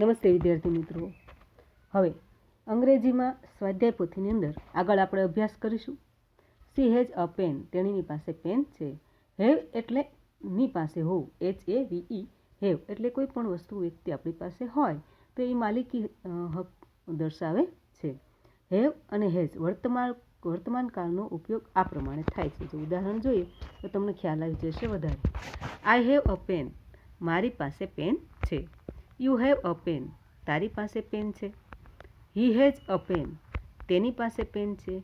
નમસ્તે વિદ્યાર્થી મિત્રો હવે અંગ્રેજીમાં સ્વાધ્યાય પોથીની અંદર આગળ આપણે અભ્યાસ કરીશું સી હેજ અ પેન તેણીની પાસે પેન છે હેવ એટલે ની પાસે હોવું એચ એ વી વીઈ હેવ એટલે કોઈ પણ વસ્તુ વ્યક્તિ આપણી પાસે હોય તો એ માલિકી હક દર્શાવે છે હેવ અને હેજ વર્તમાન વર્તમાન કાળનો ઉપયોગ આ પ્રમાણે થાય છે જો ઉદાહરણ જોઈએ તો તમને ખ્યાલ આવી જશે વધારે આઈ હેવ અ પેન મારી પાસે પેન છે યુ હેવ અ પેન તારી પાસે પેન છે હી હેઝ અ પેન તેની પાસે પેન છે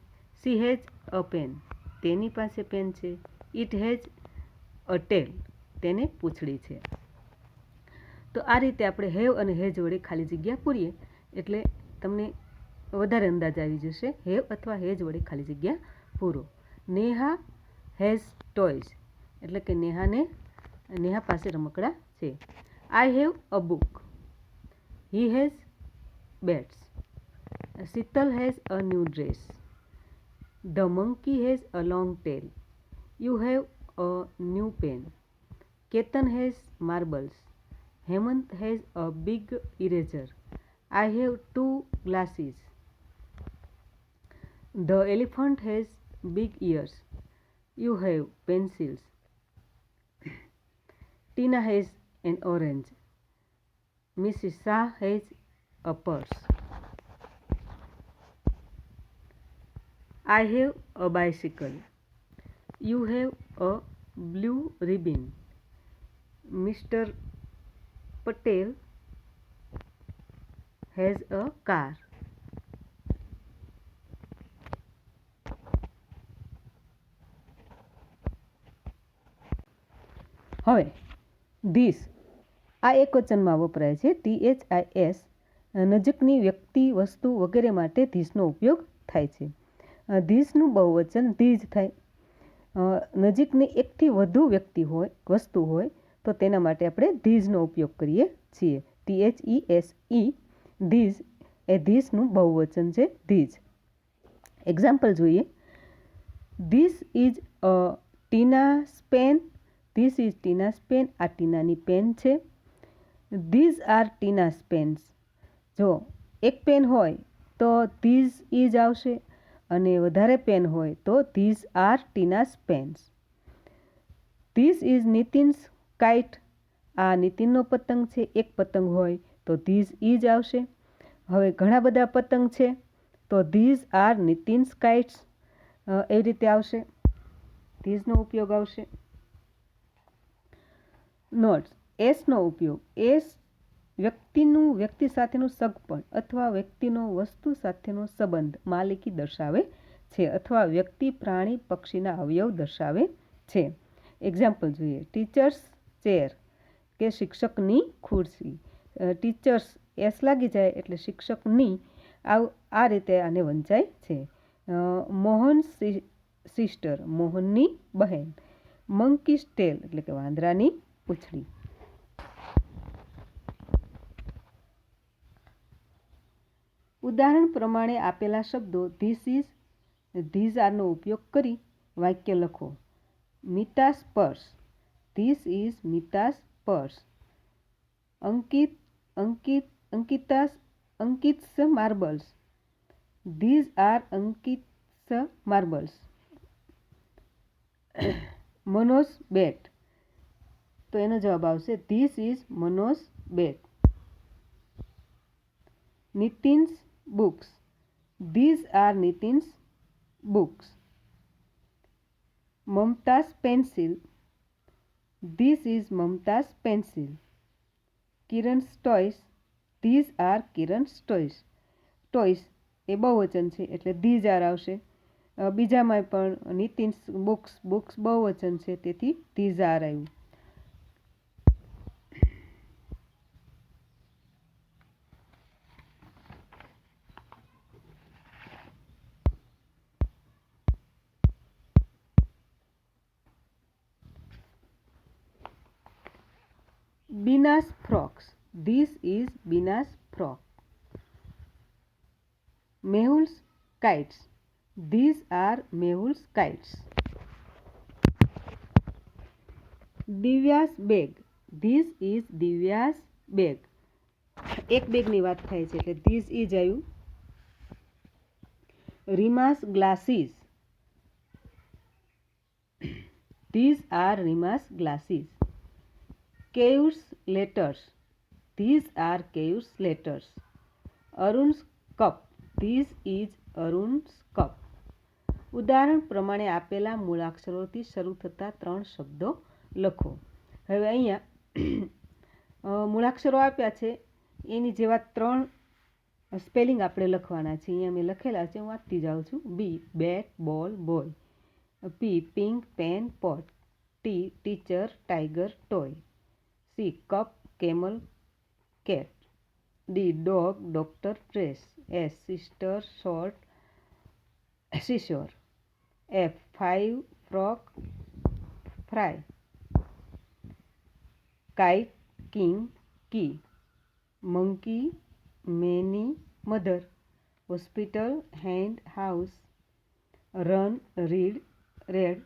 સી હેઝ અ પેન તેની પાસે પેન છે ઇટ હેઝ અ ટેલ તેને પૂંછડી છે તો આ રીતે આપણે હેવ અને હેજ વડે ખાલી જગ્યા પૂરીએ એટલે તમને વધારે અંદાજ આવી જશે હેવ અથવા હેજ વડે ખાલી જગ્યા પૂરો નેહા હેઝ ટોયઝ એટલે કે નેહાને નેહા પાસે રમકડા છે I have a book He has bats. Sital has a new dress. The monkey has a long tail. You have a new pen. Ketan has marbles. Hemant has a big eraser. I have two glasses. The elephant has big ears. You have pencils. Tina has an orange. Mrs Shah has a purse I have a bicycle. You have a blue ribbon. Mr. Patel has a car. હવે this આ એક વચનમાં વપરાય છે T H I S નજીકની વ્યક્તિ વસ્તુ વગેરે માટે ધીસનો ઉપયોગ થાય છે ધીસનું બહુવચન ધીજ થાય નજીકની એકથી વધુ વ્યક્તિ હોય વસ્તુ હોય તો તેના માટે આપણે ધીઝનો ઉપયોગ કરીએ છીએ T H E S E these એ ધીસનું બહુવચન છે ધીજ એક્ઝામ્પલ જોઈએ this is Tina's pen this is Tina's pen આ ટીનાની પેન છે ધીઝ આર ટીનાસ પેન્સ જો એક પેન હોય તો ધીઝ ઇઝ આવશે અને વધારે પેન હોય તો these are Tina's pens these is Nitin's kite આ નીતિનનો પતંગ છે એક પતંગ હોય તો ધીઝ ઇઝ આવશે હવે ઘણા બધા પતંગ છે તો ધીઝ આર નીતિન્સ કાઇટ્સ એ રીતે આવશે ધીઝનો ઉપયોગ આવશે નોટ્સ એસનો ઉપયોગ એસ વ્યક્તિનું વ્યક્તિ સાથેનું સગપણ અથવા વ્યક્તિનો વસ્તુ સાથેનો સંબંધ માલિકી દર્શાવે છે અથવા વ્યક્તિ પ્રાણી પક્ષીના અવયવ દર્શાવે છે એક્ઝામ્પલ જોઈએ ટીચર્સ ચેર કે શિક્ષકની ખુરશી ટીચર્સ એસ લાગી જાય એટલે શિક્ષકની આ રીતે આને વંચાય છે મોહન સિસ્ટર મોહનની બહેન મંકી સ્ટેલ એટલે કે વાંદરાની પૂંછડી ઉદાહરણ પ્રમાણે આપેલા શબ્દો ધીસ ઇઝ ધીઝ આરનો ઉપયોગ કરી વાક્ય લખો Meeta's purse this is Meeta's purse Ankit Ankit Ankita's Ankit's marbles these are Ankit's marbles Manoj bat તો એનો જવાબ આવશે this is Manoj bat Nitin's books these are Nitin's books Mumtaz pencil This is Mumtaz pencil Kiran toys these are Kiran toys toys એ બહુવચન છે એટલે these are આવશે બીજામાં પણ નીતિન્સ બુક્સ બુક્સ બહુવચન છે તેથી ધીઝ આર આવ્યું Bina's frocks. This is Bina's frock. Mehul's kites. These are Mehul's kites. Divya's bag this is Divya's bag એક બેગની વાત થાય છે એટલે ધીસ ઇઝ આવ્યું Reema's glasses this are Reema's glasses Caves letters these are Caves letters Arun's cup these is Arun's cup ઉદાહરણ પ્રમાણે આપેલા મૂળાક્ષરોથી શરૂ થતા ત્રણ શબ્દો લખો હવે અહીંયા મૂળાક્ષરો આપ્યા છે એની જેવા ત્રણ સ્પેલિંગ આપણે લખવાના છે અહીંયા મેં લખેલા છે હું વાંચતી જાઉં છું B bat ball boy P pink pen pot T teacher tiger toy C cup camel cat D dog doctor press S sister short seashore F five frock fry kite king key monkey many mother hospital hand house run read red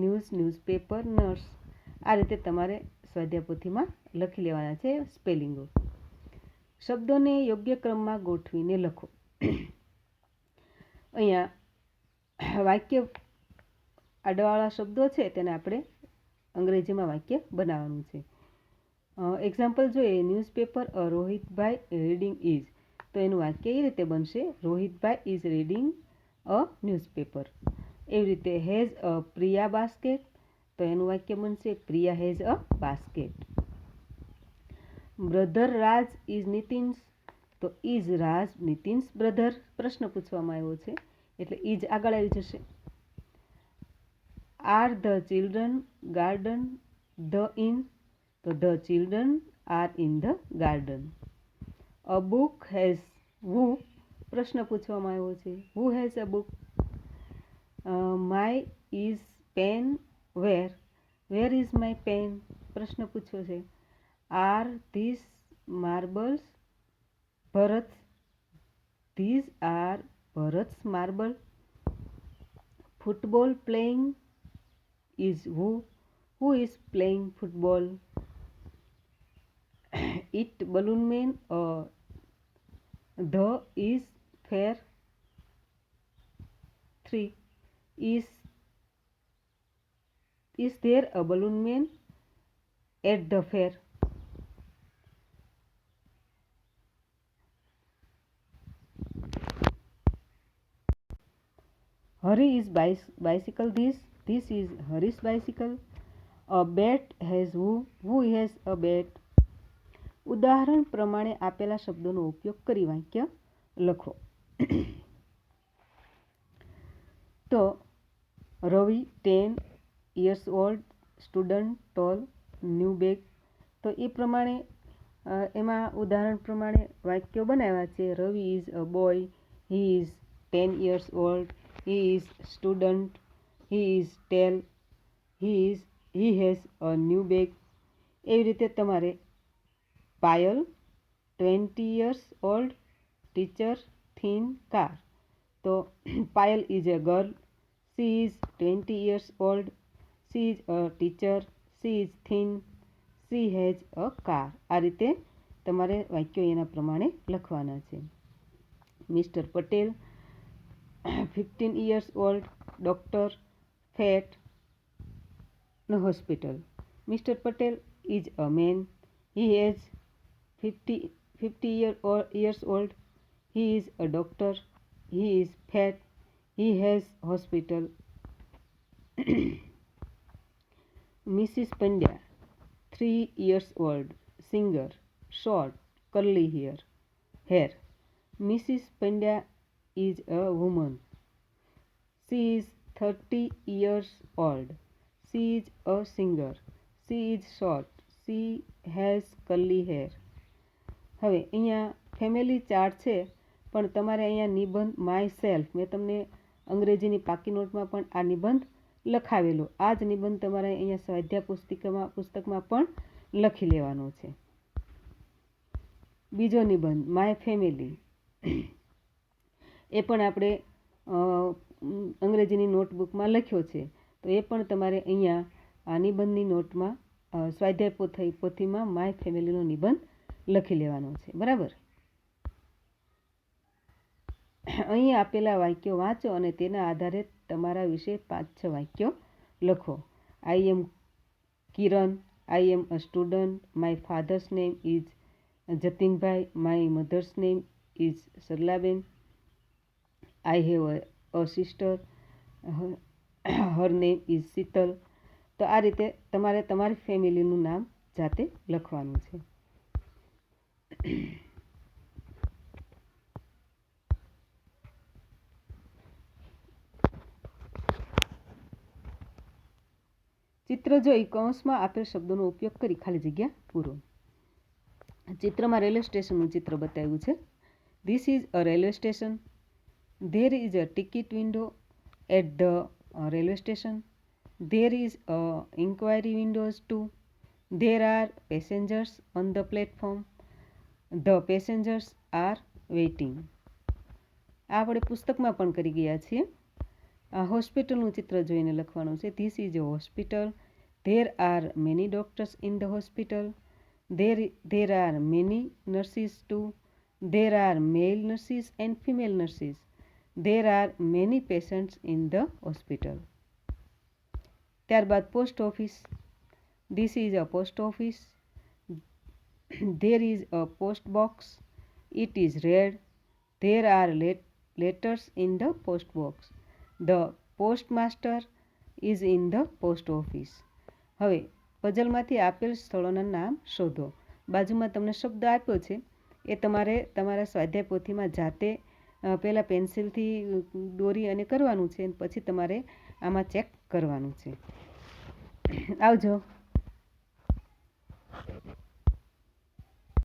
news newspaper nurse આ રીતે તમારે સ્વાધ્યાય લખી લેવાના છે સ્પેલિંગો શબ્દોને યોગ્ય ક્રમમાં ગોઠવીને લખો અહીંયા વાક્ય આડવાળા શબ્દો છે તેને આપણે અંગ્રેજીમાં વાક્ય બનાવવાનું છે એક્ઝામ્પલ જોઈએ ન્યૂઝપેપર રોહિતભાઈ રીડિંગ ઇઝ તો એનું વાક્ય એ રીતે બનશે Rohitbhai is reading a newspaper એવી રીતે હેઝ અ પ્રિયા બાસ્કેટ તો એનું વાક્ય બનશે Priya has a basket brother Raj is Nitin's તો ઇઝ રાજ નીતિન્સ બ્રધર પ્રશ્ન પૂછવામાં આવ્યો છે એટલે ઇઝ આગળ આવી જશે are the children garden the in તો the children are in the garden a book has who પ્રશ્ન પૂછવામાં આવ્યો છે who has a book my is pen where where is my pen પ્રશ્ન પૂછ્યો છે are this marbles Bharat these are Bharat's marble football playing is who who is playing football it balloon man the is fair three is Is there a balloon man at the fair? Hurry is bicycle this. This is Hurry's bicycle. A bat has who? Who has a bat? ઉદાહરણ પ્રમાણે આપેલા શબ્દોનો ઉપયોગ કરી વાક્ય લખો તો Ravi ten years old student tall new bag તો એ પ્રમાણે એમાં ઉદાહરણ પ્રમાણે વાક્યો બનાવ્યા છે Ravi is a boy he is ten years old he is student he is tall he is he has a new bag એવી રીતે તમારે Payal twenty years old teacher thin car તો Payal is a girl she is twenty years old she is a teacher she is thin she has a car આ રીતે તમારે વાક્યો એના પ્રમાણે લખવાના છે mister Patel fifteen years old doctor fat no hospital mister Patel is a man he has fifty fifty year years old he is a doctor he is fat he has hospital Mrs Pandya three years old singer short curly hair hair mrs pandya is a woman she is 30 years old she is a singer she is short she has curly hair હવે અહીંયા family chart છે પણ તમારે અહીંયા નિબંધ my self મેં તમને અંગ્રેજીની પાકી નોટમાં પણ આ નિબંધ લખાવેલો આ જ નિબંધ તમારે અહીંયા સ્વાધ્યાય પુસ્તિકામાં પુસ્તકમાં પણ લખી લેવાનો છે બીજો નિબંધ માય ફેમિલી એ પણ આપણે અંગ્રેજીની નોટબુકમાં લખ્યો છે તો એ પણ તમારે અહીંયા આ નિબંધની નોટમાં સ્વાધ્યાય પોથી પોથીમાં માય ફેમિલીનો નિબંધ લખી લેવાનો છે બરાબર અહીં આપેલા વાક્યો વાંચો અને તેના આધારે તમારા વિશે પાંચ છ વાક્યો લખો I am Kiran I am a student my father's name is Jatinbhai my mother's name is Saralaben I have a sister her name is Sheetal તો આ રીતે તમારે તમારી ફેમિલીનું નામ જાતે લખવાનું છે ચિત્ર જોઈ કૌંસમાં આપેલ શબ્દોનો ઉપયોગ કરી ખાલી જગ્યા પૂરો ચિત્રમાં રેલવે સ્ટેશનનું ચિત્ર બતાવ્યું છે this is a railway station there is a ticket window at the railway station there is a inquiry windows too there are passengers on the platform the passengers are waiting આપણે પુસ્તકમાં પણ કરી ગયા છીએ આ હોસ્પિટલનું ચિત્ર જોઈને લખવાનું છે this is a hospital There are many doctors in the hospital. There are many nurses too. There are male nurses and female nurses. There are many patients in the hospital. ત્યારબાદ post office. This is a post office. There is a post box. It is red. There are letters in the post box. The postmaster is in the post office. હવે પઝલમાંથી આપેલ સ્થળોના નામ શોધો બાજુમાં તમને શબ્દ આપ્યો છે એ તમારે તમારા સ્વાધ્યાય પોથીમાં જાતે પહેલાં પેન્સિલથી દોરી અને કરવાનું છે પછી તમારે આમાં ચેક કરવાનું છે આવજો